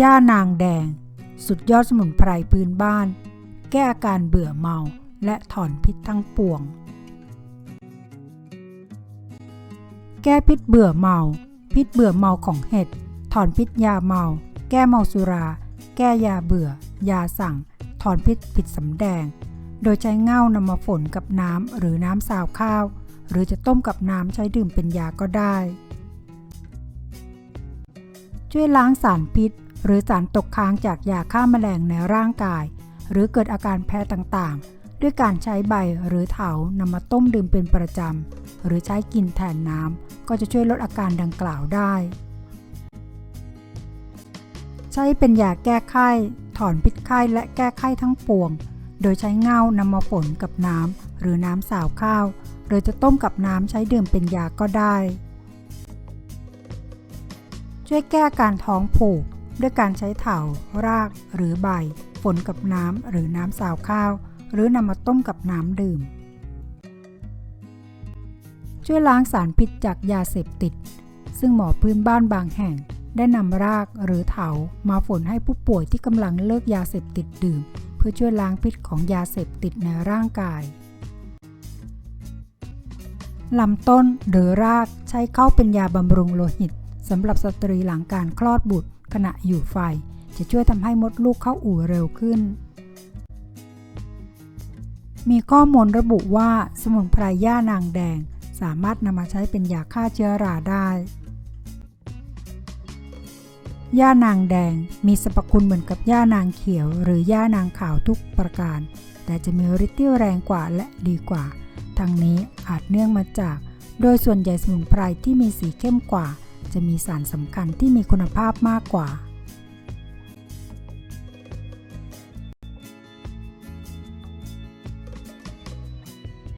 ย่านางแดง สุดยอดสมุนไพรพื้นบ้าน แก้อาการเบื่อเมาและถอนพิษทั้งปวง แก้พิษเบื่อเมา พิษเบื่อเมาของเห็ด ถอนพิษยาเมา แก้เมาสุรา แก้ยาเบื่อ ยาสั่ง ถอนพิษผิดสำแดง โดยใช้เง่านำมาฝนกับน้ำหรือน้ำสาวข้าว หรือจะต้มกับน้ำใช้ดื่มเป็นยาก็ได้ ช่วยล้างสารพิษ หรือสารตกค้างจากยาฆ่าแมลงในร่างกาย หรือเกิดอาการแพ้ต่างๆ ด้วยการใช้ใบหรือเถานำมาต้มดื่มเป็นประจำ หรือใช้กินแทนน้ำ ก็จะช่วยลดอาการดังกล่าวได้ ใช้เป็นยาแก้ไข้ ถอนพิษไข้และแก้ไข้ทั้งปวง โดยใช้เง่านำมาฝนกับน้ำหรือน้ำสาวข้าว หรือจะต้มกับน้ำใช้ดื่มเป็นยาก็ได้ ช่วยแก้การท้องผูก ด้วยการใช้เถารากหรือใบ ฝนกับน้ำหรือน้ำสาวข้าว หรือนำมาต้มกับน้ำดื่ม ช่วยล้างสารพิษจากยาเสพติด ซึ่งหมอพื้นบ้านบางแห่ง ได้นำรากหรือเถามาฝนให้ผู้ป่วยที่กำลังเลิกยาเสพติดดื่ม เพื่อช่วยล้างพิษของยาเสพติดในร่างกายลำต้นหรือรากใช้เข้าเป็นยาบำรุงโลหิตสำหรับสตรีหลังการคลอดบุตร ขณะอยู่ไฟ จะช่วยทำให้มดลูกเข้าอู่เร็วขึ้น มีข้อมูลระบุว่าสมุนไพรย่านางแดง สามารถนำมาใช้เป็นยาฆ่าเชื้อราได้ย่านางแดงมีสรรพคุณเหมือนกับย่านางเขียว หรือย่านางขาวทุกประการ แต่จะมีฤทธิ์ที่แรงกว่าและดีกว่า ทั้งนี้อาจเนื่องมาจาก โดยส่วนใหญ่สมุนไพรที่มีสีเข้มกว่า จะมีสารสำคัญที่มีคุณภาพมากกว่า